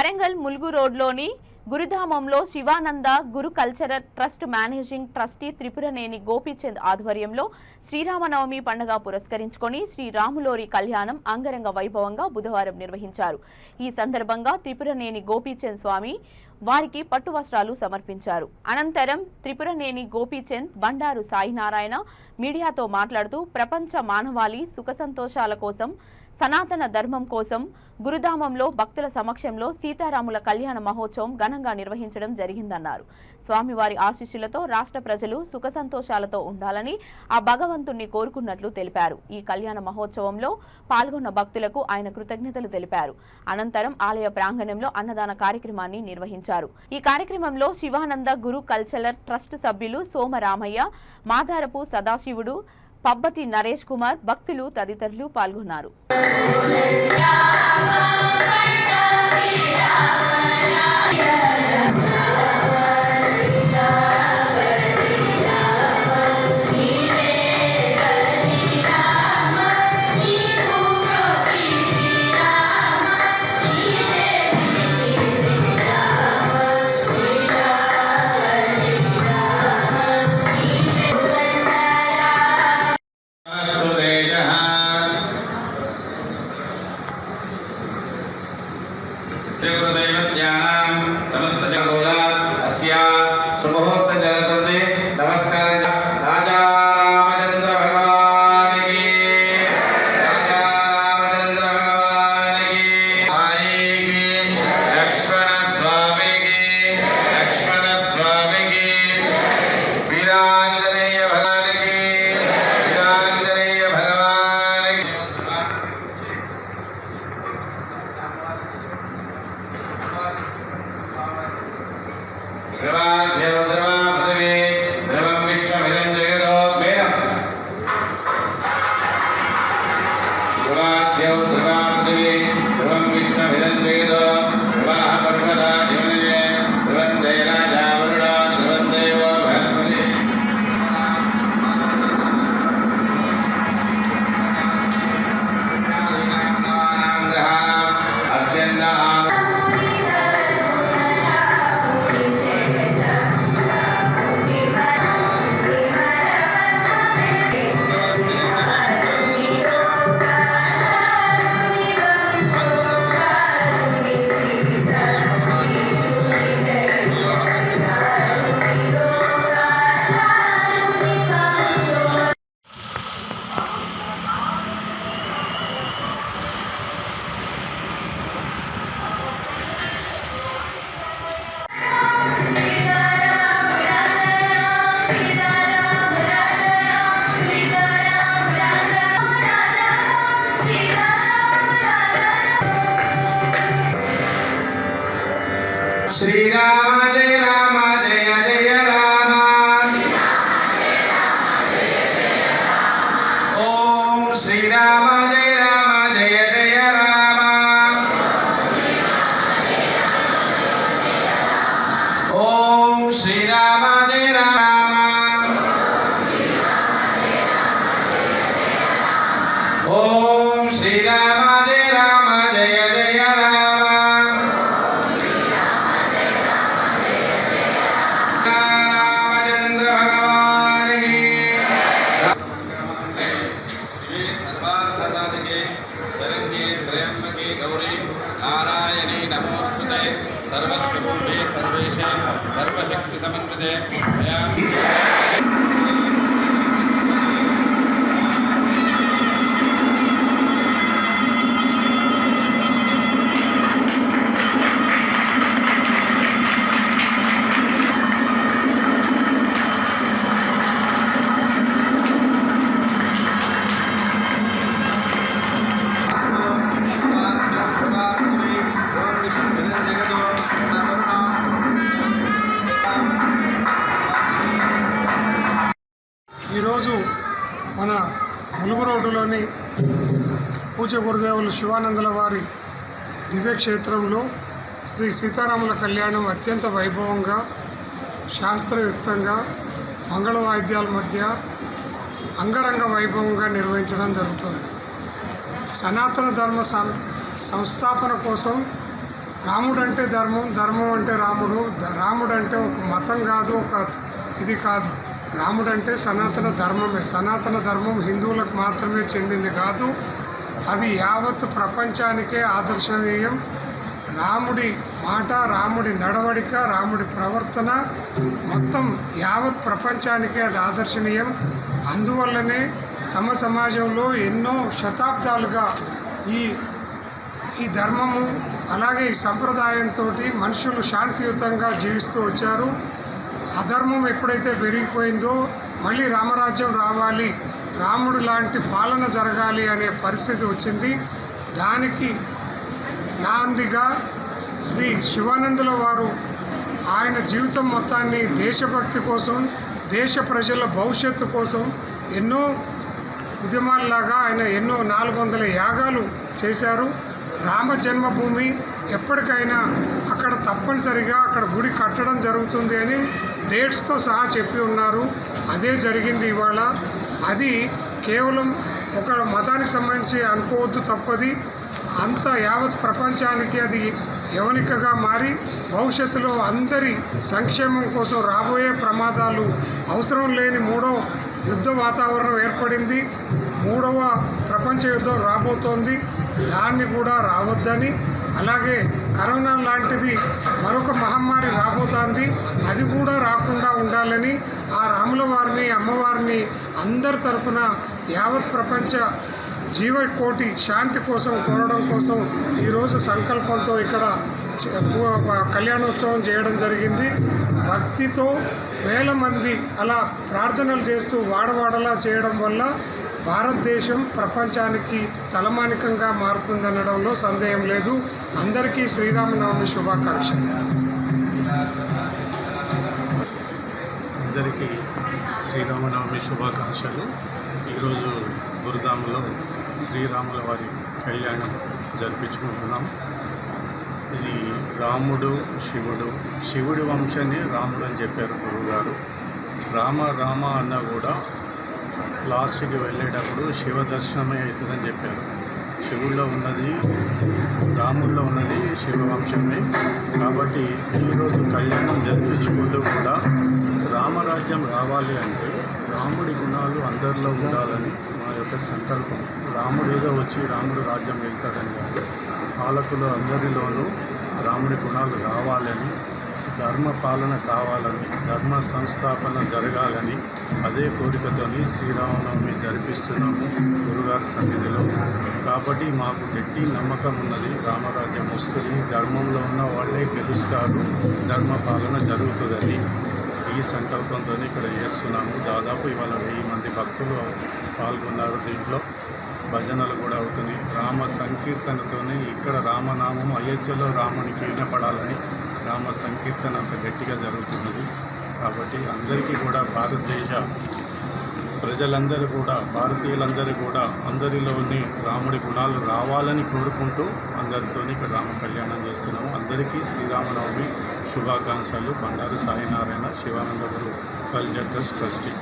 వరంగల్ ములుగు రోడ్లోని గురుధామంలో Shivananda Guru cultural trust managing trustee Tripuraneni Gopichand ఆధ్వర్యంలో శ్రీరామనవమి పండుగ పురస్కరించుకొని శ్రీరాములోరి కళ్యాణం అంగరంగ వైభవంగా బుధవారం నిర్వహించారు. ఈ సందర్భంగా త్రిపురనేని గోపీచంద్ స్వామి వారికి పట్టు వస్త్రాలు సమర్పించారు. అనంతరం త్రిపురనేని గోపీచంద్ బండారు సాయినారాయణ మీడియాతో మాట్లాడుతూ ప్రపంచ మానవాళి సుఖ సంతోషాల కోసం సనాతన ధర్మం కోసం గురుధామంలో భక్తుల సమక్షంలో సీతారాముల కళ్యాణ మహోత్సవం ఘనంగా నిర్వహించడం జరిగిందన్నారు. స్వామివారి ఆశీస్సులతో రాష్ట్ర ప్రజలు సుఖ సంతోషాలతో ఉండాలని ఆ భగవంతుణ్ణి కోరుకున్నట్లు తెలిపారు. ఈ కళ్యాణ మహోత్సవంలో పాల్గొన్న భక్తులకు ఆయన కృతజ్ఞతలు తెలిపారు. అనంతరం ఆలయ ప్రాంగణంలో అన్నదాన కార్యక్రమాన్ని నిర్వహించారు. ఈ కార్యక్రమంలో శివానంద గురు కల్చరల్ ట్రస్ట్ సభ్యులు సోమరామయ్య మాధారపు సదాశివుడు పబ్బతి నరేష్ కుమార్ భక్తులు తదితరులు పాల్గొన్నారు. శ్రీరామ జయ सर्वशक्ति समन्वय ఈరోజు మన ములుగు రోడ్డులోని పూజ గురుదేవులు శివానందుల వారి దివ్యక్షేత్రంలో శ్రీ సీతారాముల కళ్యాణం అత్యంత వైభవంగా శాస్త్రయుక్తంగా మంగళ వాయిద్యాల మధ్య అంగరంగ వైభవంగా నిర్వహించడం జరుగుతుంది. సనాతన ధర్మ సం సంస్థాపన కోసం రాముడు అంటే ధర్మం ధర్మం అంటే రాముడు రాముడంటే రాముడు అంటే ఒక మతం కాదు ఒక ఇది కాదు. రాముడు అంటే సనాతన ధర్మమే. సనాతన ధర్మం హిందువులకు మాత్రమే చెందింది కాదు అది యావత్ ప్రపంచానికే ఆదర్శనీయం. రాముడి మాట రాముడి నడవడిక రాముడి ప్రవర్తన మొత్తం యావత్ ప్రపంచానికే అది ఆదర్శనీయం. అందువల్లనే సమ సమాజంలో ఎన్నో శతాబ్దాలుగా ఈ ఈ ధర్మము అలాగే ఈ సంప్రదాయంతో మనుషులు శాంతియుతంగా జీవిస్తూ వచ్చారు. అధర్మం ఎప్పుడైతే పెరిగిపోయిందో మళ్ళీ రామరాజ్యం రావాలి రాముడు లాంటి పాలన జరగాలి అనే పరిస్థితి వచ్చింది. దానికి నాందిగా శ్రీ శివానందుల వారు ఆయన జీవితం మొత్తాన్ని దేశభక్తి కోసం దేశ ప్రజల భవిష్యత్తు కోసం ఎన్నో ఉద్యమాల్లాగా ఆయన ఎన్నో నాలుగు వందల యాగాలు చేశారు. రామ జన్మభూమి ఎప్పటికైనా అక్కడ తప్పనిసరిగా అక్కడ గుడి కట్టడం జరుగుతుంది అని డేట్స్తో సహా చెప్పి ఉన్నారు. అదే జరిగింది ఇవాళ. అది కేవలం ఒక మతానికి సంబంధించి అనుకోవద్దు తప్పది. అంత యావత్ ప్రపంచానికి అది యవనికగా మారి భవిష్యత్తులో అందరి సంక్షేమం కోసం రాబోయే ప్రమాదాలు అవసరం లేని మూడో యుద్ధ వాతావరణం ఏర్పడింది. మూడవ ప్రపంచ యుద్ధం రాబోతోంది. దాన్ని కూడా రావద్దని. అలాగే కరోనా లాంటిది మరొక మహమ్మారి రాబోతోంది. అది కూడా రాకుండా ఉండాలని ఆ రాముల వారిని అమ్మవారిని అందరి తరఫున యావత్ ప్రపంచ జీవకోటి శాంతి కోసం కోరడం కోసం ఈరోజు సంకల్పంతో ఇక్కడ కళ్యాణోత్సవం చేయడం జరిగింది. భక్తితో వేల మంది అలా ప్రార్థనలు చేస్తూ వాడవాడలా చేయడం వల్ల భారతదేశం ప్రపంచానికి తలమానికంగా మారుతుందనడంలో సందేహం లేదు. అందరికీ శ్రీరామనవమి శుభాకాంక్షలు. అందరికీ శ్రీరామనవమి శుభాకాంక్షలు. ఈరోజు గురుధాములో శ్రీరాముల వారి కళ్యాణం జరిపించుకుంటున్నాం. ఇది రాముడు శివుడు శివుడి వంశాన్ని రాముడు అని చెప్పారు గురువుగారు. రామ రామ అన్న కూడా లాస్ట్కి వెళ్ళేటప్పుడు శివ దర్శనమే అవుతుందని చెప్పారు. శివుల్లో ఉన్నది రాముల్లో ఉన్నది శివవంశమే. కాబట్టి ఈరోజు కళ్యాణం జరిపించుకుంటూ కూడా రామరాజ్యం రావాలి అంటే రాముడి గుణాలు అందరిలో ఉండాలని మా యొక్క సంకల్పం. రాముడు ఏదో వచ్చి రాముడు రాజ్యం వెళ్తాడని పాలకులు అందరిలోనూ రాముడి గుణాలు రావాలని ధర్మ పాలన కావాలని ధర్మ సంస్థాపన జరగాలని అదే కోరికతోని శ్రీరామనవమి జరిపిస్తున్నాము గురుగారి సన్నిధిలో. కాబట్టి మాకు గట్టి నమ్మకం ఉన్నది రామరాజ్యం వస్తుంది ధర్మంలో ఉన్న వాళ్ళే గెలుస్తారు ధర్మ పాలన జరుగుతుందని ఈ సంకల్పంతో ఇక్కడ చేస్తున్నాము. దాదాపు ఇవాళ వెయ్యి మంది భక్తులు పాల్గొన్నారు దీంట్లో. భజనలు కూడా అవుతున్నాయి. రామ సంకీర్తనతోనే ఇక్కడ రామనామం అయోధ్యలో రామునికి వినపడాలని రామ సంకీర్తన అంత గట్టిగా జరుగుతున్నది. కాబట్టి అందరికీ కూడా భారతదేశ ప్రజలందరూ కూడా భారతీయులందరూ కూడా అందరిలోని రాముడి గుణాలు రావాలని కోరుకుంటూ అందరితో ఇక్కడ రామ కళ్యాణం చేస్తున్నాము. అందరికీ శ్రీరామనవమి శుభాకాంక్షలు. బండారు సాయినారాయణ శివానందపురు కల్చర్ ట్రస్ట్ ట్రస్టీ